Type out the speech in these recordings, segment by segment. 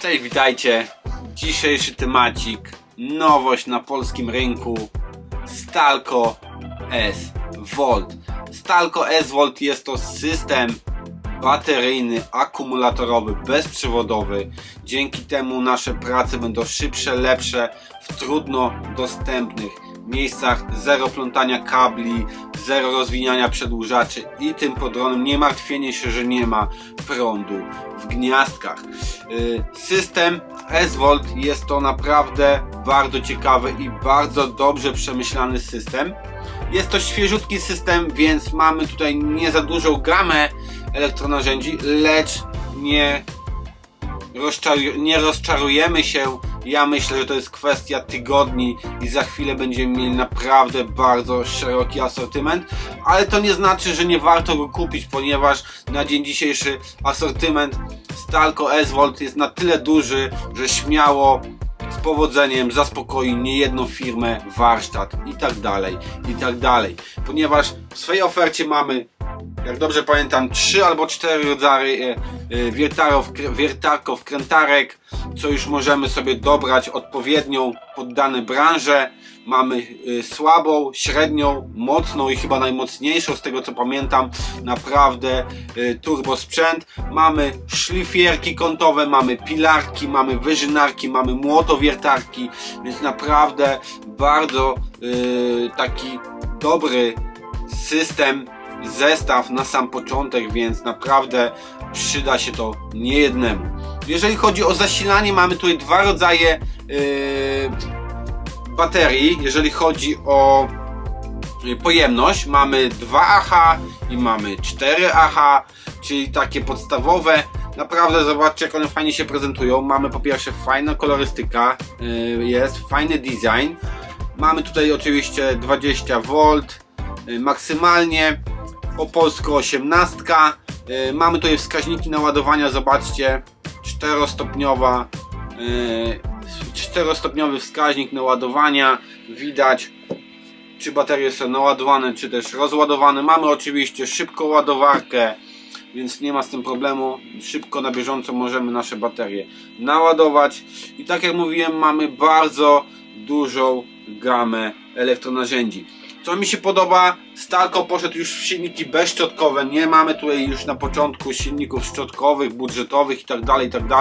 Cześć, witajcie. Dzisiejszy temacik, nowość na polskim rynku, Stalco S Volt. Stalco S Volt jest to system bateryjny, akumulatorowy, bezprzewodowy. Dzięki temu nasze prace będą szybsze, lepsze w trudno dostępnych miejscach. Zero plątania kabli, zero rozwijania przedłużaczy i tym podronem. Nie martwienie się, że nie ma prądu w gniazdkach. Y, System S-Volt jest to naprawdę bardzo ciekawy i bardzo dobrze przemyślany system. Jest to świeżutki system, więc mamy tutaj nie za dużą gamę elektronarzędzi, lecz nie, nie rozczarujemy się. Ja myślę, że to jest kwestia tygodni i za chwilę będziemy mieli naprawdę bardzo szeroki asortyment, ale to nie znaczy, że nie warto go kupić, ponieważ na dzień dzisiejszy asortyment Stalco S-Volt jest na tyle duży, że śmiało z powodzeniem zaspokoi niejedną firmę, warsztat i tak dalej, i tak dalej. Ponieważ w swojej ofercie mamy, jak dobrze pamiętam, trzy albo cztery rodzaje e, e, wiertarów, wiertarków, krętarek, co już możemy sobie dobrać odpowiednią pod dane branże. Mamy e, słabą, średnią, mocną i chyba najmocniejszą z tego co pamiętam, naprawdę e, turbo sprzęt. Mamy szlifierki kątowe, mamy pilarki, mamy wyżynarki, mamy młotowiertarki, więc naprawdę bardzo e, taki dobry system, zestaw na sam początek, więc naprawdę przyda się to niejednemu. Jeżeli chodzi o zasilanie, mamy tutaj dwa rodzaje yy, baterii. Jeżeli chodzi o yy, pojemność, mamy 2AH i mamy 4AH, czyli takie podstawowe. Naprawdę zobaczcie jak one fajnie się prezentują. Mamy po pierwsze fajna kolorystyka, yy, jest fajny design. Mamy tutaj oczywiście 20 V yy, maksymalnie, po polsku 18. Yy, Mamy tutaj wskaźniki naładowania, zobaczcie, 4-stopniowa, yy, 4-stopniowy wskaźnik naładowania. Widać, czy baterie są naładowane, czy też rozładowane. Mamy oczywiście szybką ładowarkę, więc nie ma z tym problemu. Szybko na bieżąco możemy nasze baterie naładować. I tak jak mówiłem, mamy bardzo dużą gamę elektronarzędzi. Co mi się podoba, Stalco poszedł już w silniki bezszczotkowe. Nie mamy tutaj już na początku silników szczotkowych, budżetowych itd. itd.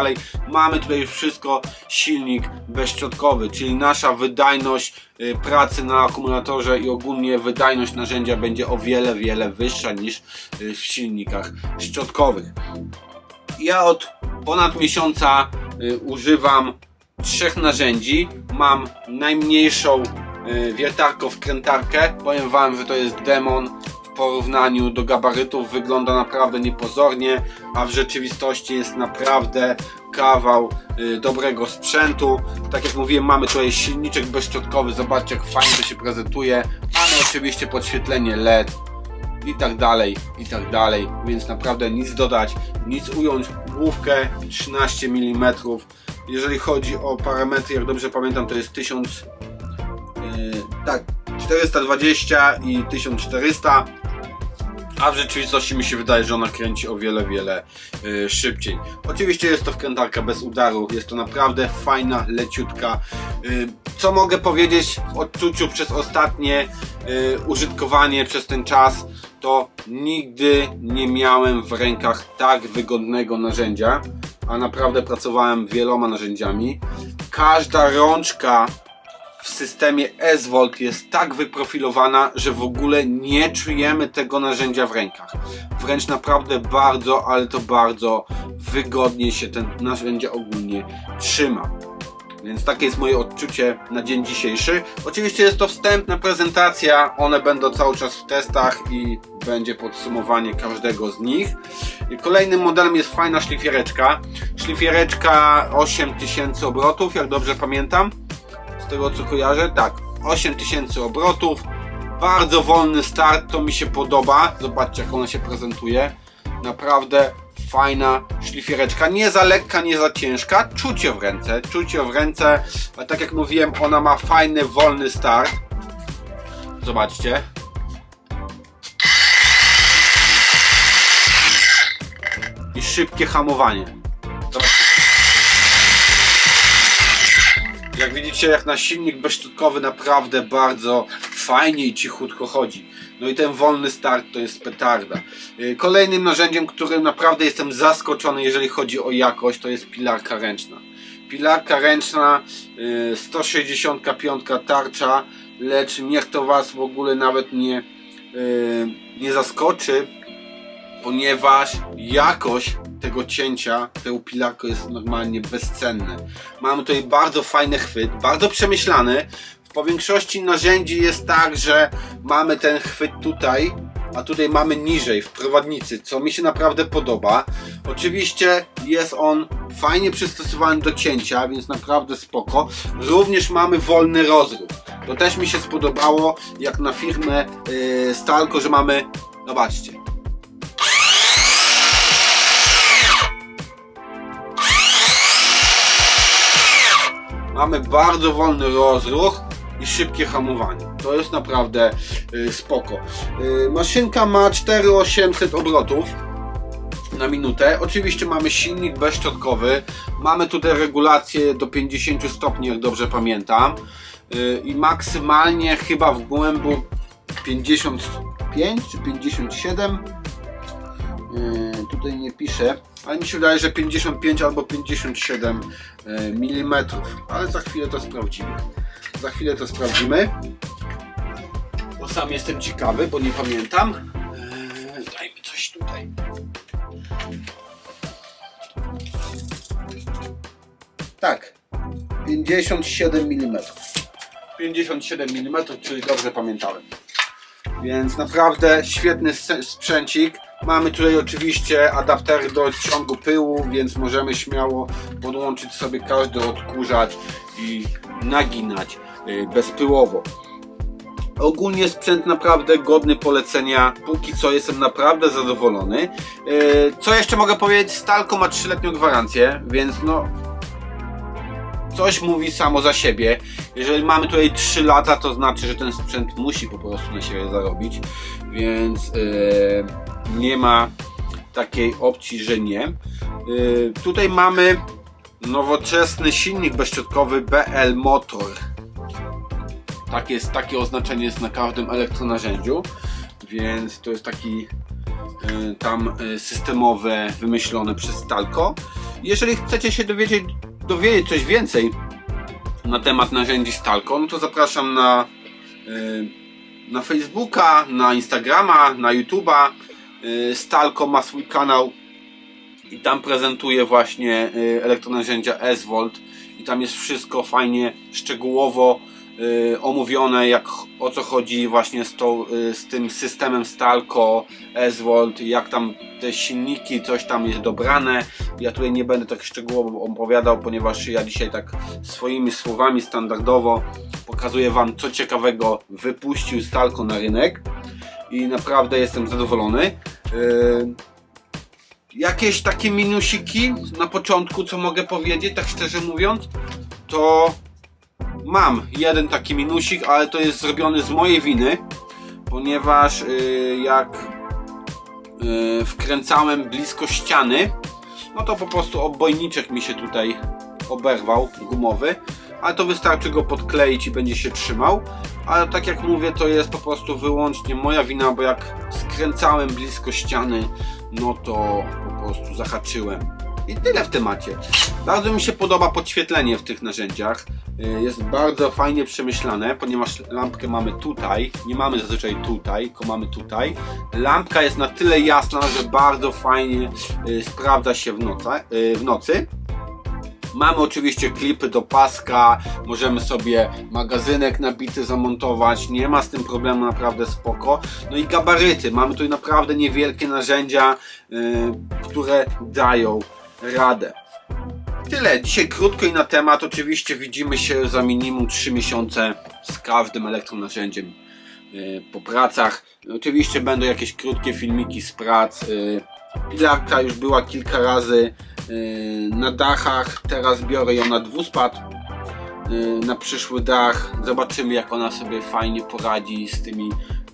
Mamy tutaj już wszystko silnik bezszczotkowy, czyli nasza wydajność y, pracy na akumulatorze i ogólnie wydajność narzędzia będzie o wiele, wiele wyższa niż y, w silnikach szczotkowych. Ja od ponad miesiąca y, używam trzech narzędzi. Mam najmniejszą wiertarką wkrętarkę. Powiem Wam, że to jest demon w porównaniu do gabarytów. Wygląda naprawdę niepozornie, a w rzeczywistości jest naprawdę kawał y, dobrego sprzętu. Tak jak mówiłem, mamy tutaj silniczek bezszczotkowy. Zobaczcie, jak fajnie to się prezentuje. Mamy oczywiście podświetlenie LED i tak dalej, i tak dalej, więc naprawdę nic dodać, nic ująć, główkę 13 mm, jeżeli chodzi o parametry, jak dobrze pamiętam, to jest 1000, yy, tak, 420 i 1400, a w rzeczywistości mi się wydaje, że ona kręci o wiele, wiele yy, szybciej. Oczywiście jest to wkrętarka bez udaru, jest to naprawdę fajna, leciutka. Yy, co mogę powiedzieć w odczuciu przez ostatnie użytkowanie, przez ten czas, to nigdy nie miałem w rękach tak wygodnego narzędzia, a naprawdę pracowałem wieloma narzędziami. Każda rączka w systemie S-Volt jest tak wyprofilowana, że w ogóle nie czujemy tego narzędzia w rękach. Wręcz naprawdę bardzo, ale to bardzo wygodnie się ten narzędzie ogólnie trzyma. Więc takie jest moje odczucie na dzień dzisiejszy. Oczywiście jest to wstępna prezentacja, one będą cały czas w testach i będzie podsumowanie każdego z nich. Kolejnym modelem jest fajna szlifiereczka. Szlifiereczka 8000 obrotów, jak dobrze pamiętam tego co kojarzę, tak, 8000 obrotów, bardzo wolny start, to mi się podoba, zobaczcie jak ona się prezentuje, naprawdę fajna szlifiereczka, nie za lekka, nie za ciężka, czucie w ręce, czucie w ręce, a tak jak mówiłem, ona ma fajny, wolny start, zobaczcie, i szybkie hamowanie. Jak widzicie, jak na silnik bezszczotkowy naprawdę bardzo fajnie i cichutko chodzi. No i ten wolny start to jest petarda. Yy, Kolejnym narzędziem, którym naprawdę jestem zaskoczony, jeżeli chodzi o jakość, to jest pilarka ręczna. Pilarka ręczna, yy, 165 tarcza, lecz niech to Was w ogóle nawet nie, yy, nie zaskoczy, ponieważ jakość tego cięcia, tego pilarko jest normalnie bezcenne. Mamy tutaj bardzo fajny chwyt, bardzo przemyślany. Po większości narzędzi jest tak, że mamy ten chwyt tutaj, a tutaj mamy niżej w prowadnicy, co mi się naprawdę podoba. Oczywiście jest on fajnie przystosowany do cięcia, więc naprawdę spoko. Również mamy wolny rozruch. To też mi się spodobało, jak na firmę yy, Stalko, że mamy, zobaczcie, Mamy bardzo wolny rozruch i szybkie hamowanie. To jest naprawdę y, spoko. Y, maszynka ma 4800 obrotów na minutę. Oczywiście mamy silnik bezszczotkowy. Mamy tutaj regulację do 50 stopni, jak dobrze pamiętam. Y, I maksymalnie chyba w głębu 55 czy 57. Tutaj nie piszę, ale mi się wydaje, że 55 albo 57 mm, ale za chwilę to sprawdzimy. Za chwilę to sprawdzimy. Bo sam jestem ciekawy, bo nie pamiętam. Yy, Dajmy coś tutaj. Tak, 57 mm. 57 mm, czyli dobrze pamiętałem. Więc naprawdę świetny sprzęcik. Mamy tutaj oczywiście adaptery do odciągu pyłu, więc możemy śmiało podłączyć sobie każdy odkurzacz i naginać y, bezpyłowo. Ogólnie sprzęt naprawdę godny polecenia. Póki co jestem naprawdę zadowolony. Y, Co jeszcze mogę powiedzieć? Stalko ma 3-letnią gwarancję, więc no coś mówi samo za siebie. Jeżeli mamy tutaj 3 lata, to znaczy, że ten sprzęt musi po prostu na siebie zarobić, więc yy, nie ma takiej opcji, że nie. Yy, tutaj mamy nowoczesny silnik bezszczotkowy BL Motor. Tak jest, takie oznaczenie jest na każdym elektronarzędziu, więc to jest taki y, tam y, systemowe wymyślone przez Stalco. Jeżeli chcecie się dowiedzieć, dowiedzieć coś więcej na temat narzędzi Stalco, no to zapraszam na, y, na Facebooka, na Instagrama, na YouTube'a. Y, Stalco ma swój kanał i tam prezentuje właśnie y, elektronarzędzia S-Volt i tam jest wszystko fajnie, szczegółowo y, omówione, jak o co chodzi właśnie z, z tym systemem Stalco, S-Volt, jak tam te silniki, coś tam jest dobrane. Ja tutaj nie będę tak szczegółowo opowiadał, ponieważ ja dzisiaj tak swoimi słowami standardowo pokazuję Wam, co ciekawego wypuścił Stalco na rynek i naprawdę jestem zadowolony. Yy, jakieś takie minusiki na początku, co mogę powiedzieć, tak szczerze mówiąc, to mam jeden taki minusik, ale to jest zrobiony z mojej winy, ponieważ yy, jak yy, wkręcałem blisko ściany, no to po prostu obojniczek mi się tutaj oberwał, gumowy, ale to wystarczy go podkleić i będzie się trzymał. Ale tak jak mówię, to jest po prostu wyłącznie moja wina, bo jak skręcałem blisko ściany, no to po prostu zahaczyłem. I tyle w temacie. Bardzo mi się podoba podświetlenie w tych narzędziach. Y, Jest bardzo fajnie przemyślane, ponieważ lampkę mamy tutaj, nie mamy zazwyczaj tutaj, tylko mamy tutaj. Lampka jest na tyle jasna, że bardzo fajnie y, sprawdza się w, y, w nocy. Mamy oczywiście klipy do paska, możemy sobie magazynek nabity zamontować, nie ma z tym problemu, naprawdę spoko. No i gabaryty, mamy tutaj naprawdę niewielkie narzędzia, yy, które dają radę. Tyle, dzisiaj krótko i na temat, oczywiście widzimy się za minimum 3 miesiące z każdym elektronarzędziem yy, po pracach. Oczywiście będą jakieś krótkie filmiki z prac. Pilarka już była kilka razy yy, na dachach, teraz biorę ją na dwuspad. y, na przyszły dach. Zobaczymy jak ona sobie fajnie poradzi z tymi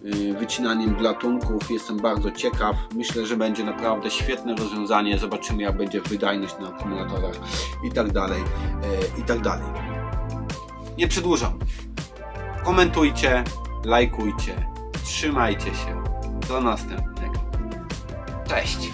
y, wycinaniem blatunków. Jestem bardzo ciekaw. Myślę, że będzie naprawdę świetne rozwiązanie. Zobaczymy jak będzie wydajność na akumulatorach i tak dalej, y, i tak dalej. Nie przedłużam. Komentujcie, lajkujcie, trzymajcie się. Do następnego. Cześć!